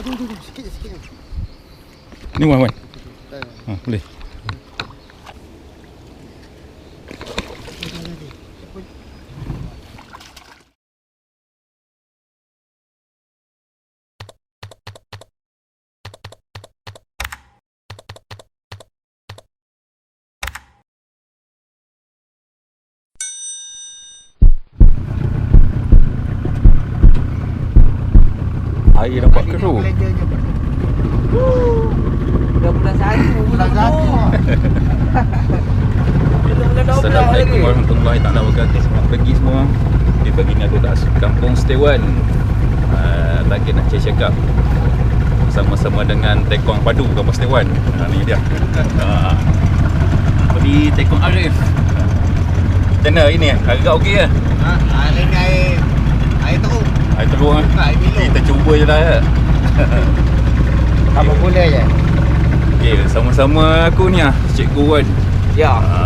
Aduh, aduh, aduh, sikit je, sikit je. Ni Wan Wan. Dah, Ha, dah. boleh. Air nampak keruh. Belanja je. Dah bulan satu Bulan satu. Assalamualaikum warahmatullahi taala wabarakatuh. Selamat pagi semua. Di pagi ni aku kat Kampung Stewan. Uh, lagi nak check up sama-sama dengan Tekong Padu Kampung Stewan. Ha, ni dia. Ha. Ni Tekong Arif. Macam mana hari ni? Agak okey ke? Ha, hari ni air air teruk. Air teruk kan? Bukan air minum. Kita cuba je lah ya. Apa boleh je. Okey, sama-sama aku ni lah. Cikgu Wan. Ya, Ha.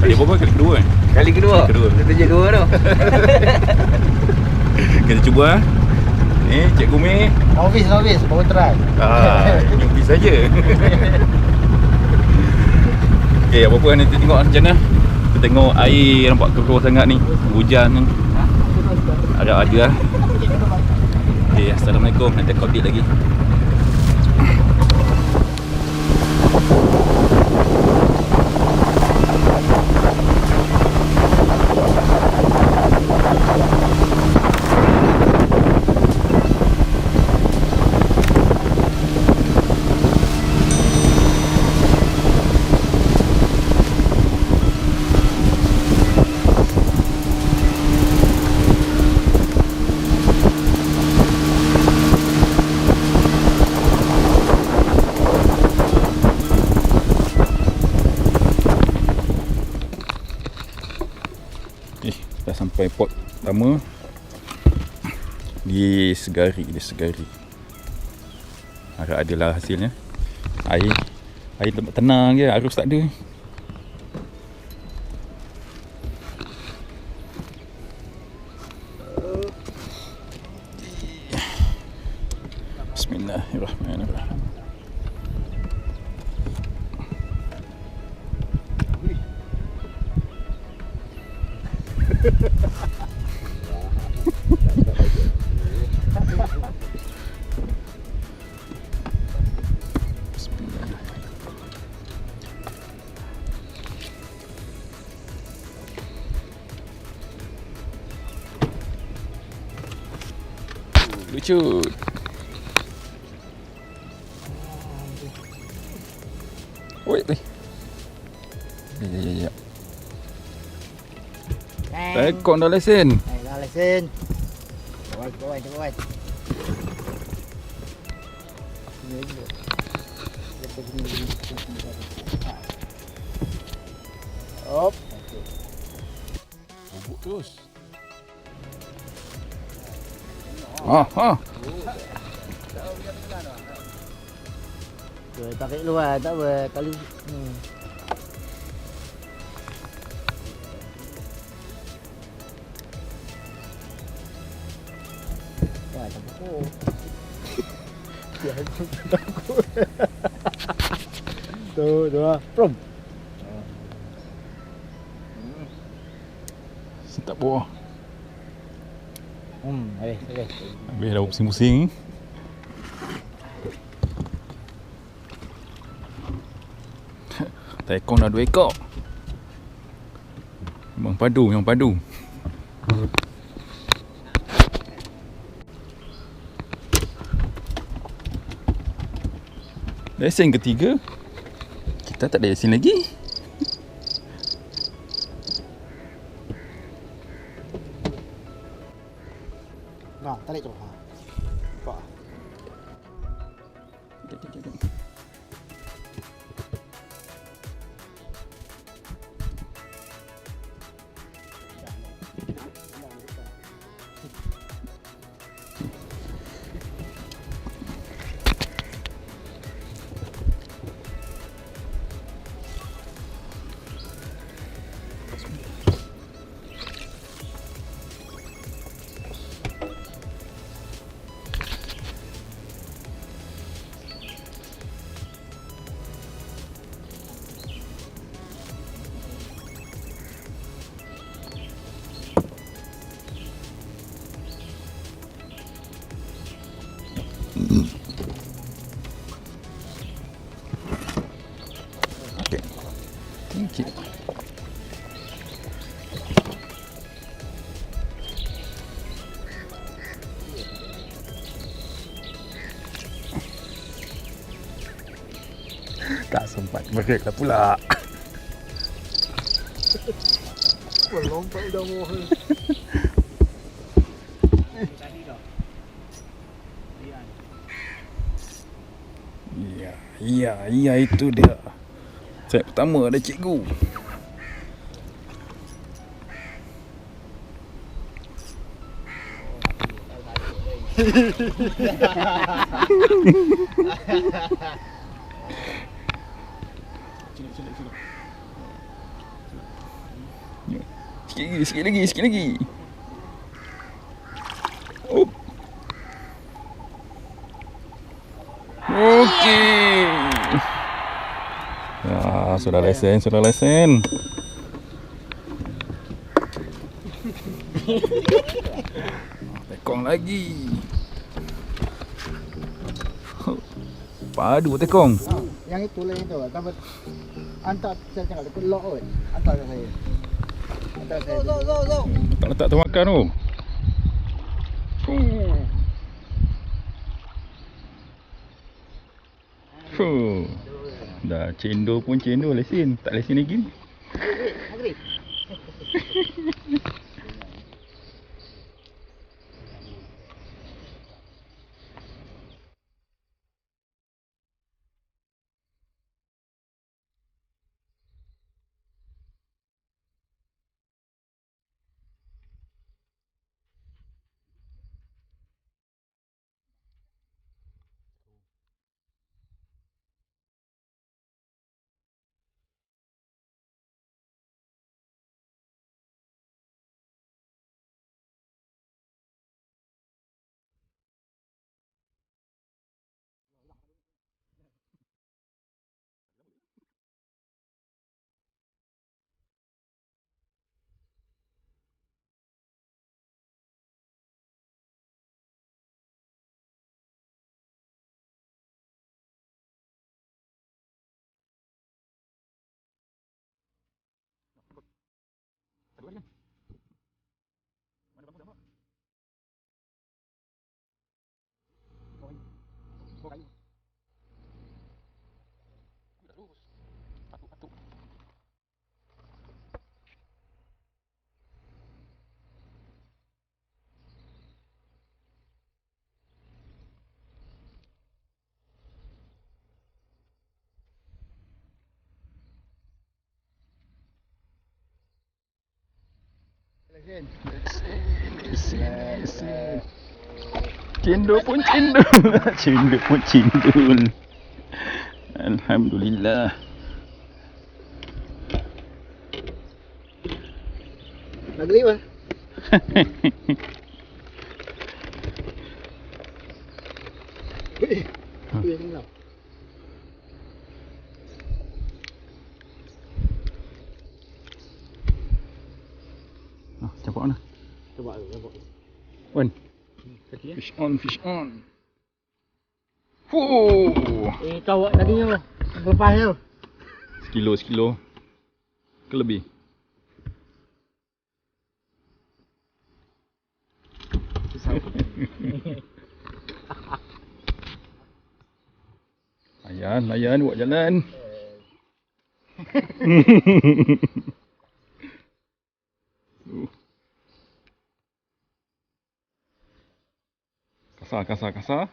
Kali berapa? Kali kedua kan? kali kedua. Kali kedua. Kita je dua tu. Kita cuba ah. Ni Cikgu Mei. Novice, novice, baru try. Ah, newbie saja. Okey, apa pun nanti tengok macam mana. Kita tengok air nampak keruh sangat ni. Hujan ni. Ada ada lah. Assalamualaikum. Nanti aku update lagi. Dah sampai port pertama di Segari, di Segari. Harap adalah hasilnya. Air air tempat tenang je, arus tak ada. Лечут. Ой, ой. Не-не-не. Kawan, kawan, kawan. Sini lagi. Kita sini, sini, sini, sini, sini. Hop. Bubuk terus. Ah, ah. Boleh tarik luar, tak apa. Kalau hmm. Pukul. Ya, aku takut. Tu, tu lah. Prom. Sedap buah. Hmm, habis, habis. Habis dah pusing-pusing ni. Tekong dah dua ekor. Memang padu, memang padu. Lesen ketiga Kita tak ada lesen lagi Nah, tarik tu. Okay. Thank you. Tak sempat mereka pula. Lompat dah mohon. Ya, ya, itu dia. Set pertama ada cikgu. Sikit lagi, sikit lagi, sikit lagi. Oh. Okey. Ya, sudah lesen, sudah lesen. Tekong lagi. Padu tekong. Ha, yang itu lah yang tu. Tambah hantar saya cakap dekat lock kot. Hantar ke saya. Hantar saya. Zo zo zo. Tak letak tu makan tu. Fuh. Fuh. Dah cendol pun cendol lesen. Tak lesen lagi ni. Agri. Lesen. Lesen, lesen. Cendol pun cendol. cendol pun cendol. Alhamdulillah. Eh, tu yang tenggelam. Ah, campak mana? Coba aku, coba. Wan. Kaki ya. Fish on, fish on. Fuh. Eh, kau tadi tu. Lepas tu. Sekilo, sekilo. Ke lebih? Layan, layan, buat jalan. Uh. Kasar, kasar, kasar.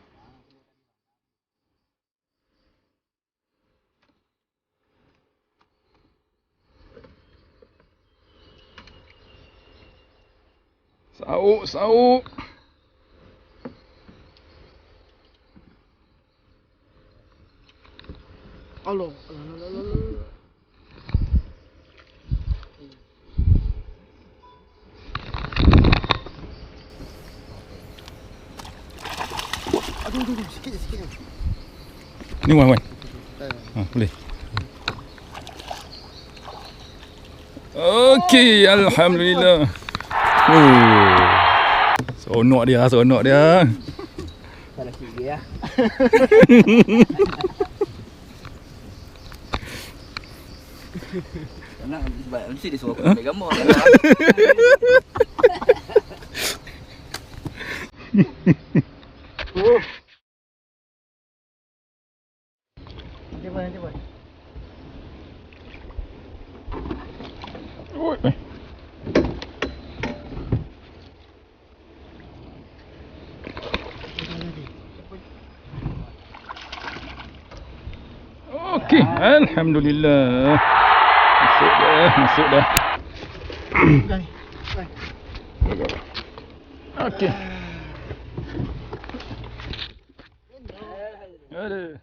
Sauk, sauk. Allah, Allah, Allah. Aduh, aduh, aduh, sikit je, sikit je. Ni Wan, Wan. Ha, boleh. Okey, alhamdulillah. Oh. Seronok dia, seronok dia. Salah sikit lah. Nak sebab mesti dia suruh aku ambil gambar. Oh. Nanti pun, nanti pun. Oi. Okey, alhamdulillah. Masuk dah, masuk dah. Dah ni. Dah. Okey. Ada.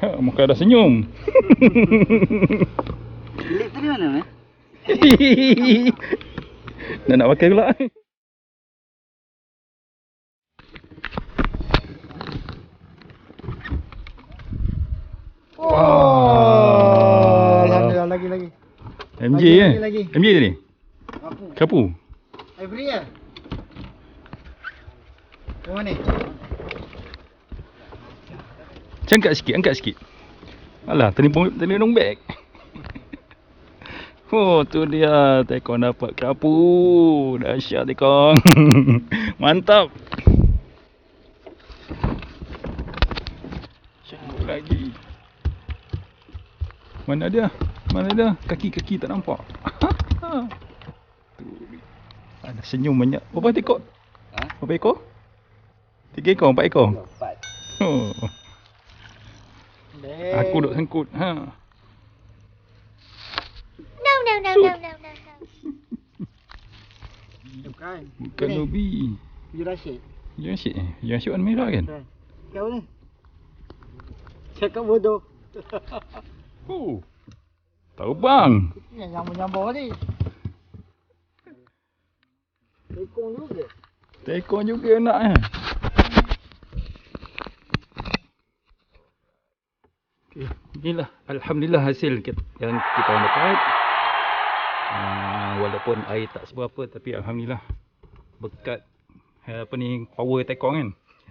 Ha, muka dah senyum. Bilik tu di mana eh? Dah nak pakai pula. Oh. Alhamdulillah lagi lagi. MJ Lagi, eh? lagi, lagi. MJ tadi? Apa? Kapu? Every year. Yang mana? Macam angkat sikit, angkat sikit. Alah, telefon telefon bag. Oh, tu dia. Tekong dapat kapu. Dahsyat Tekong. Mantap. Sambut lagi. Mana dia? Mana dia? Kaki-kaki tak nampak. Ada senyum banyak. Berapa ekor? Ha? Berapa ekor? Tiga ekor, empat ekor? Empat. Oh. Aku duk sangkut. Ha. No, no, no, no, no, no, no. Bukan. Bukan Ni, Nobi. Rashid. Asyik eh. Yang asyik warna merah kan? Kan? Kau ni. Cakap bodoh. Oh. Tahu bang. Yang nyambung-nyambung ni. Tekong juga. Tekong juga nak eh. Okay. Inilah Alhamdulillah hasil kita, yang kita dapat. Uh, walaupun air tak seberapa tapi Alhamdulillah berkat apa ni power tekong kan.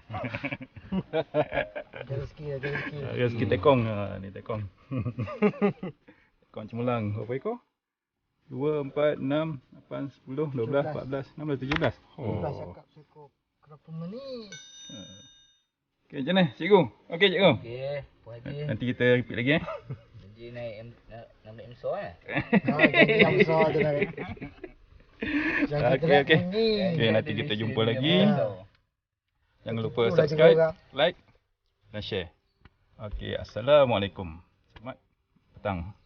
Rezeki, ada rezeki. Uh, rezeki tekong. Uh, ni tekong. tekong cemerlang. Berapa ekor? 2, 4, 6, 8, 10, 12, 14, 16, 17. Oh. Dah cakap cukup berapa minit. Okey, macam mana cikgu? Okey cikgu. Okey, hati. Nanti kita repeat lagi eh. Jadi naik M, nak naik M-SOR eh? Ha, besar tu dah. Jangan Okey, okey. Okey, nanti kita jumpa lagi. Ya. Jangan lupa Itulah subscribe, like dan share. Okey, Assalamualaikum. Selamat petang.